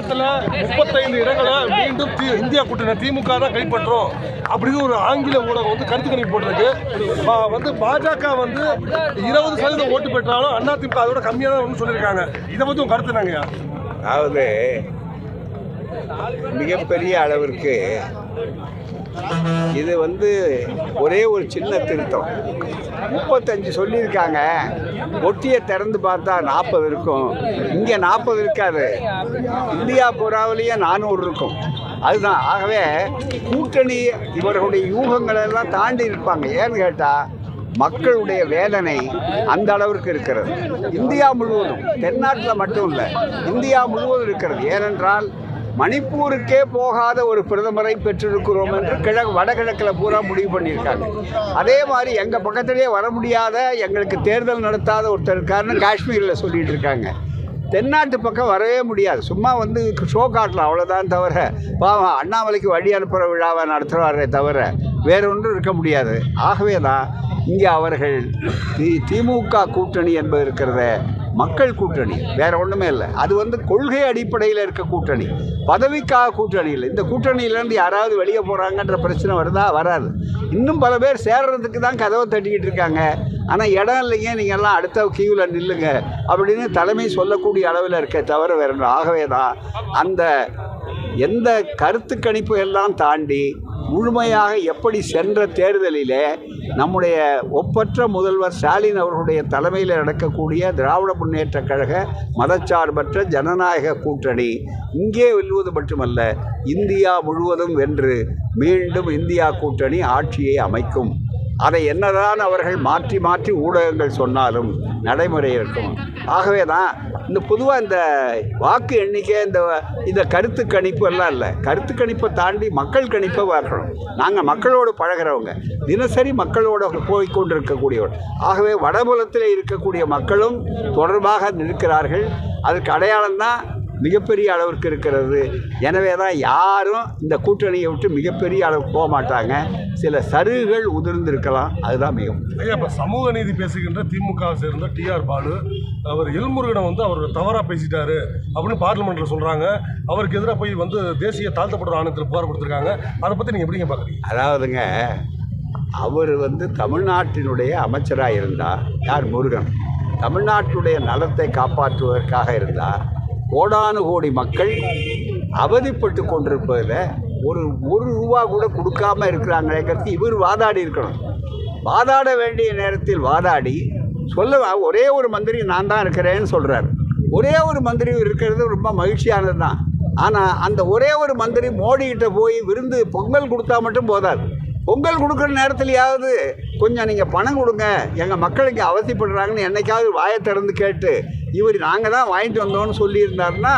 தமிழகத்தில் முப்பத்தைந்து இடங்களை மீண்டும் தி- இந்தியா கூட்டணி திமுக தான் கைப்பற்றும் அப்படின்னு ஒரு ஆங்கில ஊடகம் வந்து கருத்து கணிப்பு போட்டிருக்கு. வந்து பாஜக வந்து இருபது சதவீதம் ஓட்டு பெற்றாலும் அதிமுக அதோட கம்மியாக தான் வந்து சொல்லியிருக்காங்க. இதை பற்றி உங்கள் கருத்து என்னங்கய்யா? அதாவது மிகப்பெரிய அளவிற்கு இது வந்து ஒரே ஒரு சின்ன திருத்தம். முப்பத்தஞ்சு சொல்லியிருக்காங்க. ஒட்டியை திறந்து பார்த்தா நாற்பது இருக்கும். இங்கே நாற்பது இருக்காது. இந்தியா பூராவிலேயே நானூறு இருக்கும். அதுதான். ஆகவே கூட்டணி இவர்களுடைய யூகங்களெல்லாம் தாண்டி இருப்பாங்க. ஏன்னு கேட்டால் மக்களுடைய வேதனை அந்த அளவிற்கு இருக்கிறது. இந்தியா முழுவதும் தென்னாட்டில் மட்டும் இல்லை இந்தியா முழுவதும் இருக்கிறது. ஏனென்றால் மணிப்பூருக்கே போகாத ஒரு பிரதமரை பெற்றிருக்கிறோம் என்று கிழக்கு வடகிழக்கில் பூரா முடிவு பண்ணியிருக்காங்க. அதே மாதிரி எங்கள் பக்கத்துலேயே வர முடியாத எங்களுக்கு தேர்தல் நடத்தாத ஒருத்தர் இருக்காருன்னு காஷ்மீரில் சொல்லிட்டு இருக்காங்க. தென்னாட்டு பக்கம் வரவே முடியாது. சும்மா வந்து ஷோ காட்டலாம் அவ்வளோதான் தவிர. பாவம் அண்ணாமலைக்கு வழி அனுப்புகிற விழாவை நடத்துகிறாரே தவிர வேற ஒன்றும் இருக்க முடியாது. ஆகவே தான் இங்கே அவர்கள் தி திமுக கூட்டணி என்பது இருக்கிறத. மக்கள் கூட்டணி வேற ஒன்றுமே இல்லை. அது வந்து கொள்கை அடிப்படையில் இருக்க கூட்டணி. பதவிக்காக கூட்டணி இல்லை. இந்த கூட்டணியிலேருந்து யாராவது வெளியே போகிறாங்கன்ற பிரச்சனை வருதா? வராது. இன்னும் பல பேர் சேர்றதுக்கு தான் கதவை தட்டிக்கிட்டு இருக்காங்க. ஆனால் இடம் இல்லைங்க நீங்கள் எல்லாம் அடுத்த கியூவில் நில்லுங்க அப்படின்னு தலைமை சொல்லக்கூடிய அளவில் இருக்க தவிர வேற ஆகவே தான். அந்த எந்த கருத்து கணிப்பு எல்லாம் தாண்டி முழுமையாக எப்படி சென்ற தேர்தலிலே நம்முடைய ஒப்பற்ற முதல்வர் ஸ்டாலின் அவர்களுடைய தலைமையில் நடக்கக்கூடிய திராவிட முன்னேற்ற கழக மதச்சார்பற்ற ஜனநாயக கூட்டணி இங்கே வெல்வது மட்டுமல்ல இந்தியா முழுவதும் வென்று மீண்டும் இந்தியா கூட்டணி ஆட்சியை அமைக்கும். அதை என்னதான் அவர்கள் மாற்றி மாற்றி ஊடகங்கள் சொன்னாலும் நடைமுறை இருக்கும் ஆகவே தான் இந்த பொதுவாக இந்த வாக்கு எண்ணிக்கை இந்த இந்த கருத்து கணிப்பு எல்லாம் இல்லை. கருத்து கணிப்பை தாண்டி மக்கள் கணிப்பை பார்க்கணும். நாங்கள் மக்களோடு பழகிறவங்க. தினசரி மக்களோட போய் கொண்டிருக்கக்கூடியவர். ஆகவே வடபுலத்தில் இருக்கக்கூடிய மக்களும் தொடர்பாக நிற்கிறார்கள். அதற்கு அடையாளம் தான் மிகப்பெரிய அளவிற்கு இருக்கிறது. எனவே தான் யாரும் இந்த கூட்டணியை விட்டு மிகப்பெரிய அளவுக்கு போக மாட்டாங்க. சில சருகுகள் உதிர்ந்திருக்கலாம். அதுதான் மிகவும். ஐயா இப்போ சமூக நீதி பேசுகின்ற திமுக சேர்ந்த டிஆர் பாலு அவர் எல்முருகனை வந்து அவர் தவறாக பேசிட்டாரு அப்படின்னு பார்லிமெண்ட்டில் சொல்கிறாங்க அவருக்கு எதிராக போய் வந்து தேசிய தாழ்த்தப்பட்ட ஆணையத்தில் புகார் கொடுத்துருக்காங்க. அதை பற்றி நீங்கள் எப்படிங்க பார்க்குறீங்க அதாவதுங்க அவர் வந்து தமிழ்நாட்டினுடைய அமைச்சராக இருந்தார் யார் முருகன்? தமிழ்நாட்டுடைய நலத்தை காப்பாற்றுவதற்காக இருந்தார் கோடானு கோடி மக்கள் அவதிப்பட்டு கொண்டிருப்பதில் ஒரு ஒரு ரூபா கூட கொடுக்காம இருக்கிறாங்களேங்கிறது இவர் வாதாடி இருக்கணும். வாதாட வேண்டிய நேரத்தில் வாதாடி சொல்ல ஒரே ஒரு மந்திரி நான் தான் இருக்கிறேன்னு சொல்கிறார் ஒரே ஒரு மந்திரி இருக்கிறது ரொம்ப மகிழ்ச்சியானது தான். ஆனால் அந்த ஒரே ஒரு மந்திரி மோடிக்கிட்ட போய் விருந்து பொங்கல் கொடுத்தா மட்டும் போதாது. பொங்கல் கொடுக்குற நேரத்துலையாவது கொஞ்சம் நீங்கள் பணம் கொடுங்க. எங்கள் மக்கள் இங்கே அவசியப்படுறாங்கன்னு என்னைக்காவது வாயை திறந்து கேட்டு இவர் நாங்கள் தான் வாங்கிட்டு வந்தோம்னு சொல்லியிருந்தாருன்னா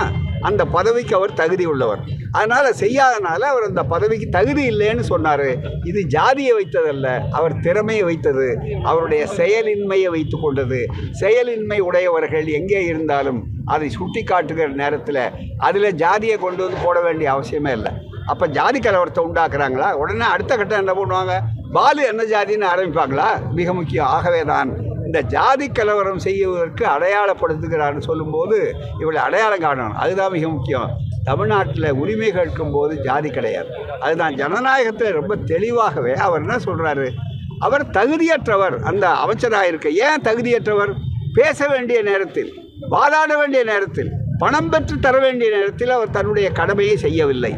அந்த பதவிக்கு அவர் தகுதி உள்ளவர். அதனால் செய்யாதனால அவர் அந்த பதவிக்கு தகுதி இல்லைன்னு சொன்னார். இது ஜாதியை வைத்ததல்ல அவர் திறமையை வைத்தது அவருடைய செயலின்மையை வைத்து கொண்டது. செயலின்மை உடையவர்கள் எங்கே இருந்தாலும் அதை சுட்டி காட்டுகிற நேரத்தில் அதில் ஜாதியை கொண்டு வந்து போட வேண்டிய அவசியமே இல்லை. அப்போ ஜாதி கலவரத்தை உண்டாக்குறாங்களா? உடனே அடுத்த கட்டம் என்ன பண்ணுவாங்க? பாலு என்ன ஜாதின்னு ஆரம்பிப்பாங்களா? மிக முக்கியம். ஆகவே தான் இந்த ஜாதி கலவரம் செய்வதற்கு அடையாளப்படுத்துகிறான்னு சொல்லும்போது இவளை அடையாளம் காணணும். அதுதான் மிக முக்கியம். தமிழ்நாட்டில் உரிமை கேட்கும்போது ஜாதி கிடையாது. அதுதான் ஜனநாயகத்தில் ரொம்ப தெளிவாகவே அவர் என்ன சொல்கிறாரு அவர் தகுதியற்றவர். அந்த அமைச்சராக இருக்க ஏன் தகுதியற்றவர்? பேச வேண்டிய நேரத்தில் வாதாட வேண்டிய நேரத்தில் பணம் பெற்று தர வேண்டிய நேரத்தில் அவர் தன்னுடைய கடமையை செய்யவில்லை.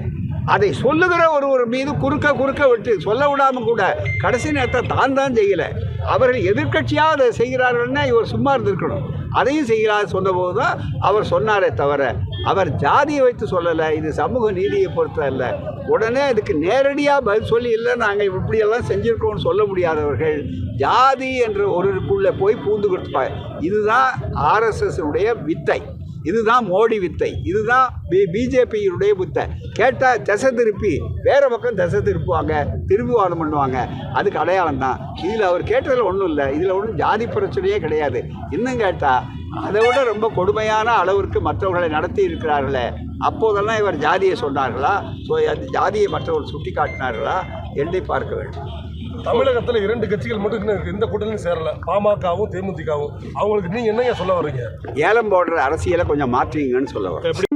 அதை சொல்லுகிற ஒருவர் மீது குறுக்க குறுக்க விட்டு சொல்ல விடாமல் கூட கடைசி நேரத்தை தான் தான் செய்யலை. அவர்கள் எதிர்க்கட்சியாக அதை செய்கிறார்கள்னா இவர் சும்மா இருந்திருக்கணும். அதையும் செய்கிறார் சொன்னபோது தான் அவர் சொன்னாரே தவிர அவர் ஜாதியை வைத்து சொல்லலை இது சமூக நீதியை பொறுத்த இல்லை உடனே அதுக்கு நேரடியாக பதில் சொல்லி இல்லை நாங்கள் இப்படியெல்லாம் செஞ்சுருக்கோம்னு சொல்ல முடியாதவர்கள் ஜாதி என்ற ஒருக்குள்ளே போய் பூந்து கொடுத்துப்பாங்க இதுதான் ஆர்எஸ்எஸ்னுடைய வித்தை. இதுதான் மோடி வித்தை. இதுதான் பி பிஜேபியினுடைய வித்தை. கேட்டால் திசை திருப்பி வேறு பக்கம் திசை திருப்புவாங்க திரும்பி பண்ணுவாங்க. அதுக்கு அடையாளம் தான். இதில் அவர் கேட்டதில் ஒன்றும் இல்லை. இதில் ஒன்றும் ஜாதி பிரச்சனையே கிடையாது. இன்னும் கேட்டால் அதை விட ரொம்ப கொடுமையான அளவிற்கு மற்றவர்களை நடத்தி இருக்கிறார்களே. அப்போதெல்லாம் இவர் ஜாதியை சொன்னார்களா? ஸோ அந்த ஜாதியை மற்றவர்கள் சுட்டி காட்டினார்களா எண்ணி பார்க்க வேண்டும். தமிழகத்தில் இரண்டு கட்சிகள் மட்டும் இன்னும் இருக்கு. இந்த கூட்டணியும் சேரல. பாமகவும் தேமுதிகவும். அவங்களுக்கு நீங்கள் என்னங்க சொல்ல வர்றீங்க? ஏலம் போடுற அரசியலை கொஞ்சம் மாற்றுவீங்கன்னு சொல்ல வரேன்